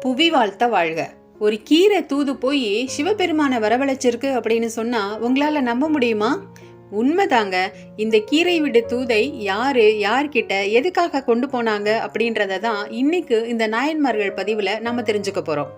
புவி வாழ்த்த வாழ்க. ஒரு கீரை தூது போய் சிவபெருமானை வரவழைச்சிருக்கு அப்படின்னு சொன்னா உங்களால நம்ப முடியுமா? உண்மைதாங்க. இந்த கீரை விடு தூதை யாரு யார்கிட்ட எதுக்காக கொண்டு போனாங்க அப்படின்றத தான் இன்னைக்கு இந்த நாயன்மார்கள் பதிவுல நம்ம தெரிஞ்சுக்க போறோம்.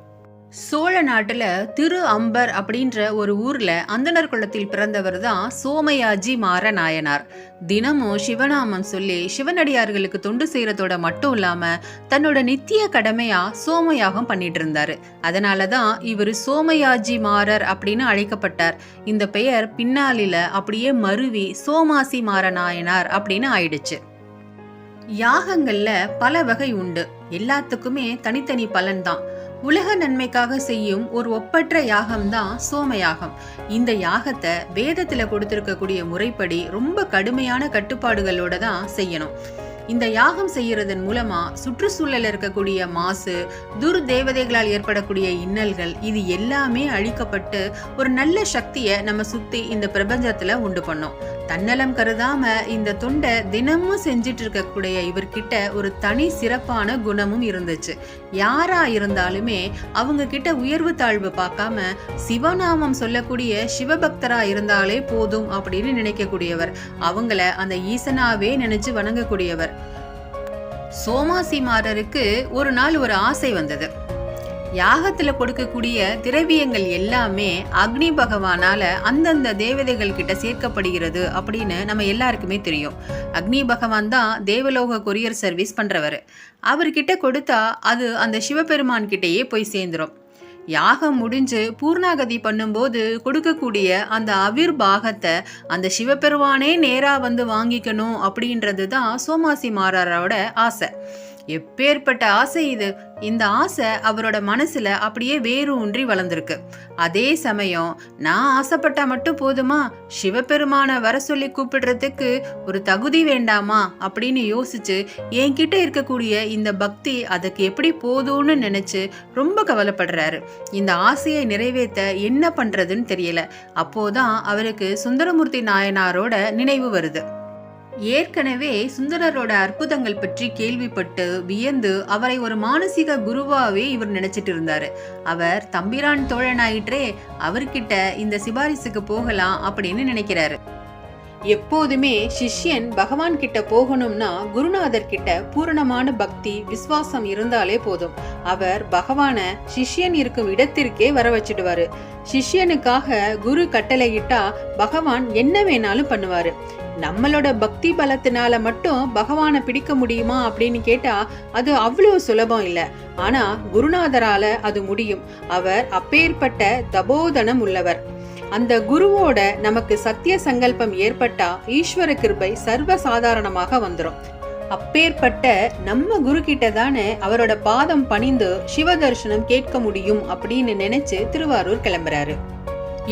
சோழ நாட்டில் திரு அம்பர் அப்படின்ற ஒரு ஊரில் அந்தனர் குளத்தில் பிறந்தவர் தான் சோமயாஜி மாற நாயனார். தினமும் சிவநாமம் சொல்லி சிவனடியார்களுக்கு தொண்டு செய்கிறதோட மட்டும் இல்லாமல் தன்னோட நித்திய கடமையாக சோமயாகம் பண்ணிட்டு அதனால் தான் இவர் சோமயாஜி மாறர் அப்படின்னு அழைக்கப்பட்டார். இந்த பெயர் பின்னாளில் அப்படியே மருவி சோமாசி மாற நாயனார் அப்படின்னு ஆயிடுச்சு. யாகங்களில் பல வகை உண்டு. எல்லாத்துக்குமே தனித்தனி பலன் தான். உலக நன்மைக்காக செய்யும் ஒரு ஒப்பற்ற யாகம்தான் சோமயாகம். இந்த யாகத்தை வேதத்தில் கொடுத்திருக்கக்கூடிய முறைப்படி ரொம்ப கடுமையான கட்டுப்பாடுகளோட தான் செய்யணும். இந்த யாகம் செய்யறதன் மூலமா சுற்றுச்சூழல் இருக்கக்கூடிய மாசு துர் தேவதைகளால் ஏற்படக்கூடிய இன்னல்கள் இது எல்லாமே அழிக்கப்பட்டு ஒரு நல்ல சக்தியை நம்ம சுத்தி இந்த பிரபஞ்சத்துல உண்டு பண்ணோம். தன்னலம் கருதாம இந்த தொண்டை தினமும் செஞ்சிட்டு இருக்கக்கூடிய இவர்கிட்ட ஒரு தனி சிறப்பான குணமும் இருந்துச்சு. யாரா இருந்தாலுமே அவங்க கிட்ட உயர்வு தாழ்வு பார்க்காம சிவநாமம் சொல்லக்கூடிய சிவபக்தரா இருந்தாலே போதும் அப்படின்னு நினைக்கக்கூடியவர். அவங்கள அந்த ஈசனாவே நினைச்சு வணங்கக்கூடியவர். சோமாசிமாரருக்கு ஒரு நாள் ஒரு ஆசை வந்தது. யாகத்துல கொடுக்கக்கூடிய திரவியங்கள் எல்லாமே அக்னி பகவானால அந்தந்த தேவதைகள் கிட்ட சேர்க்கப்படுகிறது அப்படின்னு நம்ம எல்லாருக்குமே தெரியும். அக்னி பகவான் தான் தேவலோக கொரியர் சர்வீஸ் பண்றவர். அவர்கிட்ட கொடுத்தா அது அந்த சிவபெருமான் கிட்டேயே போய் சேர்ந்துரும். யாகம் முடிஞ்சு பூர்ணாகதி பண்ணும்போது கொடுக்கக்கூடிய அந்த அவிர் பாகத்தை அந்த சிவபெருமானே நேராக வந்து வாங்கிக்கணும் அப்படின்றது தான் சோமாசி மாறாரோட ஆசை. எப்பேற்பட்ட ஆசை இது. இந்த ஆசை அவரோட மனசுல அப்படியே வேறு ஊன்றி வளர்ந்துருக்கு. அதே சமயம் நான் ஆசைப்பட்டா மட்டும் போதுமா? சிவபெருமான வர சொல்லி கூப்பிடுறதுக்கு ஒரு தகுதி வேண்டாமா? அப்படின்னு யோசிச்சு என்கிட்ட இருக்கக்கூடிய இந்த பக்தி அதுக்கு எப்படி போதும்னு நினைச்சு ரொம்ப கவலைப்படுறாரு. இந்த ஆசையை நிறைவேற்ற என்ன பண்றதுன்னு தெரியல. அப்போதான் அவருக்கு சுந்தரமூர்த்தி நாயனாரோட நினைவு வருது. ஏற்கனவே சுந்தரரோட அற்புதங்கள் பற்றி கேள்விப்பட்டு வியந்து அவரை ஒரு மானசீக குருவாவே இவர் நினைச்சிட்டு இருந்தாரு. அவர் தம்பிரான் தோழனாயிற்றே அவர்கிட்ட இந்த சிபாரிசுக்கு போகலாம் அப்படின்னு நினைக்கிறாரு. எப்போதுமே சிஷ்யன் பகவான் கிட்ட போகணும்னா குருநாதர் கிட்ட பூரணமான பக்தி விசுவாசம் இருந்தாலே போதும். அவர் பகவான சிஷ்யன் இருக்கும் இடத்திற்கே வர வச்சிடுவாரு. சிஷ்யனுக்காக குரு கட்டளையிட்டா பகவான் என்ன வேணாலும் பண்ணுவாரு. நம்மளோட பக்தி பலத்தினால மட்டும் பகவானை பிடிக்க முடியுமா அப்படின்னு கேட்டா அது அவ்வளவு சுலபம் இல்ல. ஆனா குருநாதரால அது முடியும். அவர் அப்பேற்பட்ட தபோதனம் உள்ளவர். அந்த குருவோட நமக்கு சத்திய சங்கல்பம் ஏற்பட்டா ஈஸ்வர கிருபை சர்வ சாதாரணமாக வந்துடும் அப்பேற்பட்ட நம்ம குரு கிட்ட தானே அவரோட பாதம் பணிந்து சிவ தரிசனம் கேட்க முடியும் அப்படின்னு நினைச்சு திருவாரூர் கிளம்புறாரு.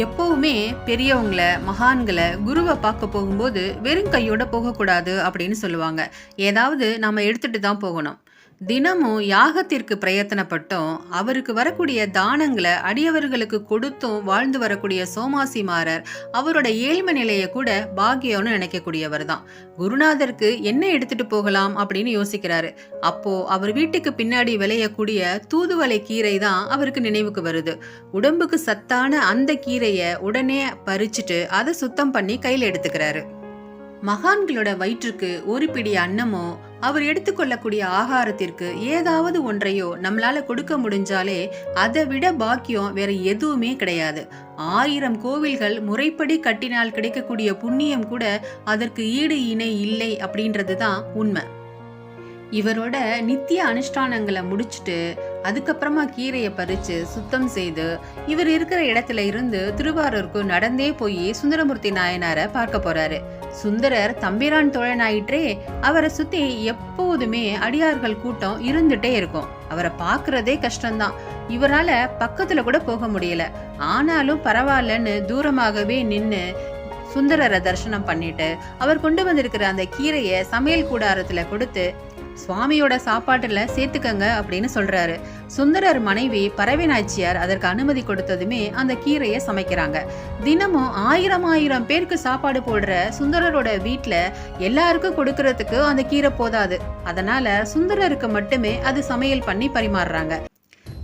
எப்பவுமே பெரியவங்கள மகான்களை குருவை பார்க்க போகும்போது வெறும் கையோட போகக்கூடாது அப்படின்னு சொல்லுவாங்க. ஏதாவது நம்ம எடுத்துட்டு தான் போகணும். தினமும் யாகத்திற்கு பிரயத்தனப்பட்டும். அவருக்கு வரக்கூடிய தானங்களை அடியவர்களுக்கு கொடுத்தும் வாழ்ந்து வரக்கூடிய சோமாசிமாரர் அவரோட ஏழ்மை நிலையை கூட பாக்கியம்னு நினைக்கக்கூடியவர் தான் குருநாதருக்கு என்ன எடுத்துட்டு போகலாம் அப்படின்னு யோசிக்கிறாரு. அப்போ அவர் வீட்டுக்கு பின்னாடி விளையக்கூடிய தூதுவளை கீரை தான் அவருக்கு நினைவுக்கு வருது. உடம்புக்கு சத்தான அந்த கீரையை உடனே பறிச்சுட்டு அதை சுத்தம் பண்ணி கையில் எடுத்துக்கிறாரு. மகான்களோட வயிற்றுக்கு ஒரு பிடி அன்னமோ அவர் எடுத்துக்கொள்ளக்கூடிய ஆகாரத்திற்கு ஏதாவது ஒன்றையோ நம்மளால கொடுக்க முடிஞ்சாலே அதை விட பாக்கியம் வேற எதுவுமே கிடையாது. ஆயிரம் கோவில்கள் முறைப்படி கட்டினால் கிடைக்கக்கூடிய புண்ணியம் கூட அதற்கு ஈடு இணை இல்லை அப்படின்றது தான் உண்மை. இவரோட நித்திய அனுஷ்டானங்களை முடிச்சுட்டு அதுக்கப்புறமா கீரையை பறிச்சு சுத்தம் செய்து இவர் இருக்கிற இடத்துல இருந்து திருவாரூருக்கு நடந்தே போய் சுந்தரமூர்த்தி நாயனாரை பார்க்க போறாரு. சுந்தரர் தம்பிரான் தோழனாயிற்றே அவரை சுத்தி எப்போதுமே அடியார்கள் கூட்டம் இருந்துட்டே இருக்கும். அவரை பார்க்கறதே கஷ்டம்தான். இவரால பக்கத்துல கூட போக முடியல. ஆனாலும் பரவாயில்லன்னு தூரமாகவே நின்னு சுந்தரரை தரிசனம் பண்ணிட்டு அவர் கொண்டு வந்திருக்கிற அந்த கீரையை சமையல் கூடாரத்துல கொடுத்து சுவாமியோட சாப்பாட்டுல சேர்த்துக்கங்க அப்படின்னு சொல்றாரு. சுந்தரர் மனைவி பறவை நாச்சியார் அதற்கு அனுமதி கொடுத்ததுமே அந்த கீரையை சமைக்கிறாங்க. தினமும் ஆயிரம் ஆயிரம் பேருக்கு சாப்பாடு போடுற சுந்தரரோட வீட்ல எல்லாருக்கும் கொடுக்கறதுக்கு அந்த கீரை போதாது. அதனால சுந்தரருக்கு மட்டுமே அது சமையல் பண்ணி பரிமாறுறாங்க.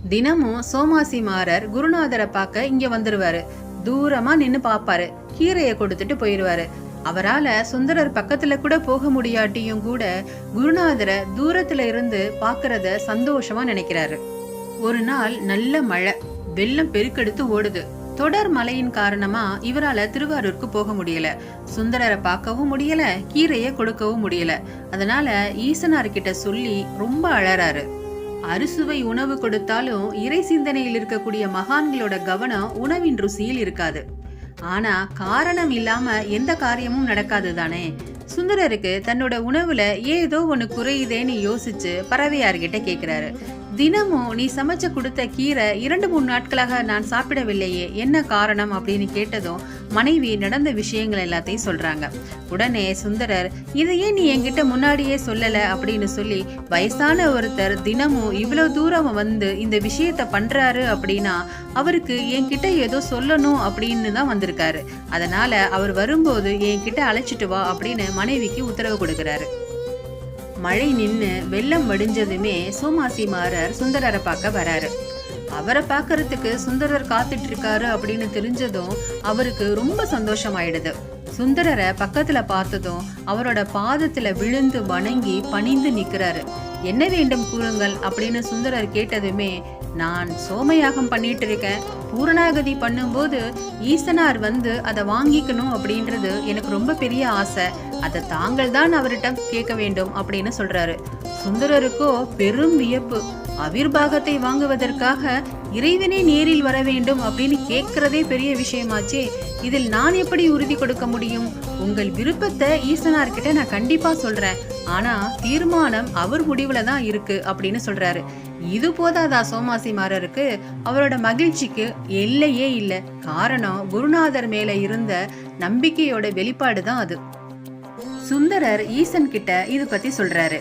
தினமும் சோமாசி மாறர் குருநாதரை பார்க்க இங்க வந்துருவாரு. தூரமா நின்னு பாப்பாரு கீரையை கொடுத்துட்டு போயிடுவாரு அவரால சுந்தரர் பக்கத்துல கூட போக முடியாட்டியும் கூட குருநாதரை தூரத்துல இருந்து பாக்குறத சந்தோஷமா நினைக்கிறாரு. ஒரு நாள் நல்ல மழை வெள்ளம் பெருக்கெடுத்து ஓடுது. தொடர் மழையின் காரணமா இவரால திருவாரூருக்கு போக முடியல. சுந்தரரை பார்க்கவும் முடியல கீரையை கொடுக்கவும் முடியல. அதனால ஈசனார்கிட்ட சொல்லி ரொம்ப அழறாரு. அறுசுவை உணவு கொடுத்தாலும் இறை சிந்தனையில் இருக்கக்கூடிய மகான்களோட கவனம் உணவின் ருசியில் இருக்காது. ஆனா காரணம் இல்லாம எந்த காரியமும் நடக்காது தானே சுந்தரருக்கு தன்னோட உணவுல ஏதோ ஒண்ணு குறையுதேன்னு யோசிச்சு பறவையார்கிட்ட கேக்குறாரு. தினமும் நீ சமைச்சு கொடுத்த கீரை இரண்டு மூணு நாட்களாக நான் சாப்பிடவில்லையே என்ன காரணம் அப்படின்னு கேட்டதும் மனைவி நடந்த விஷயங்கள் எல்லாத்தையும் சொல்றாங்க. உடனே சுந்தரர் இதையே நீ என்கிட்ட முன்னாடியே சொல்லல அப்படின்னு சொல்லி வயசான ஒருத்தர் தினமும் இவ்வளவு தூரம் வந்து இந்த விஷயத்த பண்றாரு அப்படின்னா அவருக்கு என்கிட்ட ஏதோ சொல்லணும் அப்படின்னு தான் வந்திருக்காரு. அதனால அவர் வரும்போது என்கிட்ட அழைச்சிட்டு வா அப்படின்னு மனைவிக்கு உத்தரவு கொடுக்கிறாரு. மழை நின்னு வெள்ளம் வடிஞ்சதுமே சோமாசி மாறர் சுந்தரரை பார்க்க வராரு. அவரை பார்க்கறதுக்கு சுந்தரர் காத்துட்டு இருக்காரு அப்படின்னு தெரிஞ்சதும் அவருக்கு ரொம்ப சந்தோஷமாயிடுது. சுந்தரரை பக்கத்துல பார்த்ததும் அவரோட பாதத்துல விழுந்து வணங்கி பணிந்து நிக்கிறாரு. என்ன வேண்டும் கூறுங்கள் அப்படின்னு சுந்தரர் கேட்டதுமே நான் சோமயாகம் பண்ணிட்டு இருக்கேன் பூரணாகதி பண்ணும்போது ஈசனார் வந்து அதை வாங்கிக்கணும் அப்படின்றது எனக்கு ரொம்ப பெரிய ஆசை. அதை தாங்கள் தான் அவர்கிட்ட கேட்க வேண்டும் அப்படின்னு சொல்றாரு. சுந்தரருக்கோ பெரும் வியப்பு. அவிர்வாகத்தை வாங்குவதற்காக இறைவனே நேரில் வர வேண்டும் அப்படின்னு கேட்கறதே பெரிய விஷயமாச்சே. இதில் நான் எப்படி உறுதி கொடுக்க முடியும்? உங்கள் விருப்பத்தை ஈசனார்கிட்ட நான் கண்டிப்பா சொல்றேன். ஆனா தீர்மானம் அவர் முடிவுல தான் இருக்கு அப்படின்னு சொல்றாரு. இது போதாதா சோமாசி மாறருக்கு அவரோட மகிழ்ச்சிக்கு எல்லையே இல்லை. காரணம் குருநாதர் மேல இருந்த நம்பிக்கையோட வெளிப்பாடு தான் அது. சுந்தரர் ஈசன் கிட்ட இது பத்தி சொல்றாரு.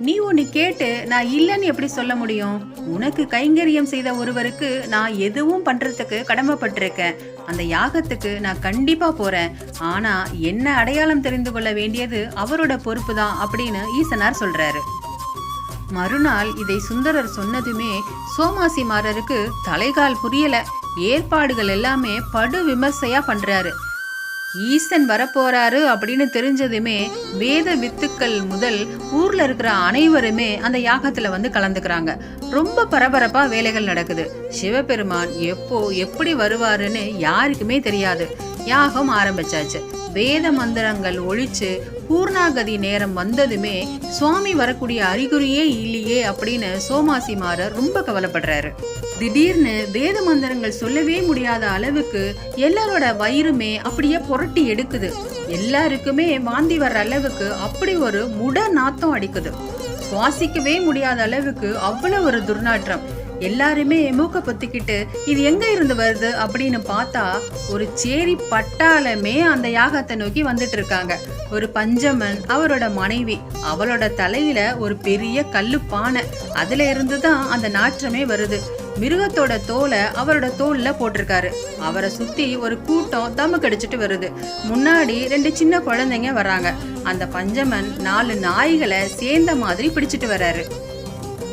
நீ ஒன்னு கேட்டு நான் இல்லைன்னு எப்படி சொல்ல முடியும்? உனக்கு கைங்கரியம் செய்த ஒருவருக்கு நான் எதுவும் பண்றதுக்கு கடமைப்பட்டிருக்கேன். அந்த யாகத்துக்கு நான் கண்டிப்பா போறேன். ஆனா என்ன அடையாளம் தெரிந்து கொள்ள வேண்டியது அவரோட பொறுப்பு தான் அப்படின்னு ஈசனார் சொல்றாரு. மறுநாள் இதை சுந்தரர் சொன்னதுமே சோமாசிமாரருக்கு தலைகால் புரியல. ஏற்பாடுகள் எல்லாமே படு விமர்சையா பண்றாரு. ஈசன் வரப்போறாரு அப்படின்னு தெரிஞ்சதுமே வேத வித்துக்கள் முதல் ஊர்ல இருக்கிற அனைவருமே அந்த யாகத்துல வந்து கலந்துக்கிறாங்க. ரொம்ப பரபரப்பா வேலைகள் நடக்குது. சிவபெருமான் எப்போ எப்படி வருவாருன்னு யாருக்குமே தெரியாது. யாகம் ஆரம்பிச்சாச்சு. வேத மந்திரங்கள் ஒழிச்சு பூர்ணாகதி நேரம் வந்ததுமே சுவாமி வரக்கூடிய அறிகுறியே இல்லையே அப்படின்னு சோமாசிமாரர் ரொம்ப கவலைப்படுறாரு. திடீர்னு வேத மந்திரங்கள் சொல்லவே முடியாத அளவுக்கு எல்லாரோட வயிறுமே அப்படியே புரட்டி எடுக்குது. எல்லாருக்குமே வாந்தி வர்ற அளவுக்கு அப்படி ஒரு முட நாத்தம் அடிக்குது. சுவாசிக்கவே முடியாத அளவுக்கு அவ்வளவு ஒரு துர்நாற்றம். எல்லாருமே மூக்க பொத்திக்கிட்டு இது எங்க இருந்து வருது? அப்படின்னு பார்த்தா ஒரு சேரி பட்டாளமே அந்த யாகத்தை நோக்கி வந்துட்டு இருக்காங்க ஒரு பஞ்சமன் அவரோட மனைவி அவளோட தலையில ஒரு பெரிய கல்லு பானை அதுல இருந்து தான் அந்த நாற்றமே வருது. மிருகத்தோட தோலை அவரோட தோல்ல போட்டிருக்காரு. அவரை சுத்தி ஒரு கூட்டம் தம்மு கடிச்சிட்டு வருது. முன்னாடி ரெண்டு சின்ன குழந்தைங்க வராங்க அந்த பஞ்சமன் நாலு நாய்களை சேர்ந்த மாதிரி பிடிச்சிட்டு வர்றாரு.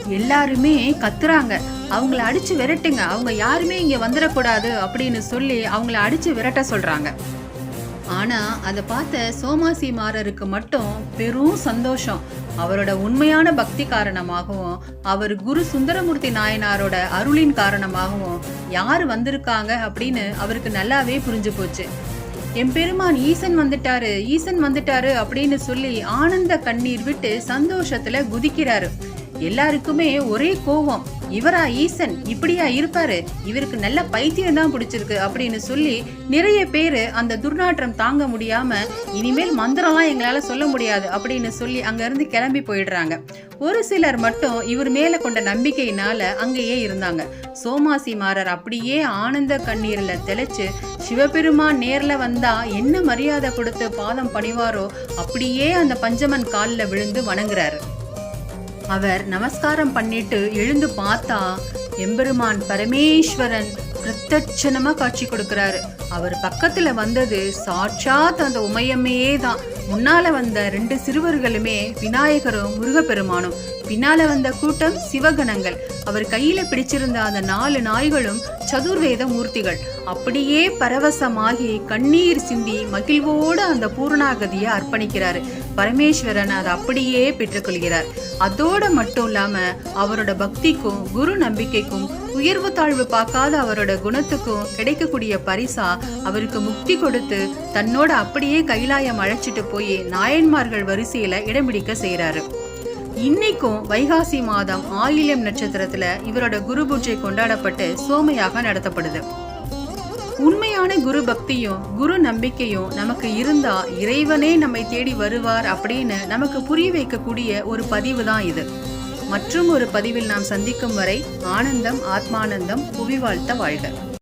எல்லாருமே கத்துறாங்க. அவங்கள அடிச்சு விரட்டுங்க. அவங்க யாருமே இங்க வந்துடக்கூடாது அப்படின்னு சொல்லி அவங்கள அடிச்சு விரட்ட சொல்றாங்க. ஆனா அதை பார்த்த சோமாசி மாறருக்கு மட்டும் பெரும் சந்தோஷம். அவரோட உண்மையான பக்தி காரணமாகவும் அவர் குரு சுந்தரமூர்த்தி நாயனாரோட அருளின் காரணமாகவும் யார் வந்திருக்காங்க அப்படின்னு அவருக்கு நல்லாவே புரிஞ்சு போச்சு. எம்பெருமான் ஈசன் வந்துட்டாரு ஈசன் வந்துட்டாரு அப்படின்னு சொல்லி ஆனந்த கண்ணீர் விட்டு சந்தோஷத்துல குதிக்கிறாரு. எல்லாருக்குமே ஒரே கோவம் இவரா ஈசன்? இப்படியா இருப்பாரு? இவருக்கு நல்ல பைத்தியம் தான் பிடிச்சிருக்கு அப்படின்னு சொல்லி நிறைய பேரு அந்த துர்நாற்றம் தாங்க முடியாம இனிமேல் மந்திரம்லாம் எங்களால சொல்ல முடியாது அப்படின்னு சொல்லி அங்கிருந்து கிளம்பி போயிடுறாங்க. ஒரு சிலர் மட்டும் இவர் மேல கொண்ட நம்பிக்கையினால அங்கேயே இருந்தாங்க. சோமாசி மாறர் அப்படியே ஆனந்த கண்ணீர்ல தெளிச்சு சிவபெருமான் நேர்ல வந்தா என்ன மரியாதை கொடுத்து பாதம் பணிவாரோ? அப்படியே அந்த பஞ்சமன் காலில் விழுந்து வணங்குறாரு. அவர் நமஸ்காரம் பண்ணிட்டு எழுந்து பார்த்தா எம்பெருமான் பரமேஸ்வரன் பிரத்யட்சணமா காட்சி கொடுக்கிறாரு. அவர் பக்கத்துல வந்தது சாட்சாத் அந்த உமையம்மையே தான். முன்னால வந்த ரெண்டு சிறுவர்களுமே விநாயகரும் முருகப்பெருமானும். பின்னால வந்த கூட்டம் சிவகணங்கள். அவர் கையில பிடிச்சிருந்த அந்த நாலு நாய்களும் சதுர்வேத மூர்த்திகள். அப்படியே பரவசமாகி கண்ணீர் சிந்தி மகிழ்வோடு அந்த பூர்ணாகதியை அர்ப்பணிக்கிறாரு. பரமேஸ்வரன் அதை அப்படியே பெற்றுக்கொள்கிறார். அதோட மட்டும் இல்லாம அவரோட பக்திக்கும் குரு நம்பிக்கைக்கும் உயர்வு தாழ்வு பார்க்காத அவரோட குணத்துக்கும் கிடைக்கக்கூடிய பரிசா அவருக்கு முக்தி கொடுத்து தன்னோட அப்படியே கைலாயம் அழைச்சிட்டு போய் நாயன்மார்கள் வரிசையில இடம் பிடிக்க செய்யறாரு இன்னைக்கும் வைகாசி மாதம் ஆயில்யம் நட்சத்திரத்துல இவரோட குரு பூஜை கொண்டாடப்பட்டு சோமையாக நடத்தப்படுது. உண்மையான குரு பக்தியும் குரு நம்பிக்கையும் நமக்கு இருந்தா இறைவனே நம்மை தேடி வருவார் அப்படின்னு நமக்கு புரிய வைக்கக்கூடிய ஒரு பதிவு தான் இது. மற்றும் ஒரு பதிவில் நாம் சந்திக்கும் வரை ஆனந்தம் ஆத்மானந்தம் புவி வாழ்த்த வாழ்க.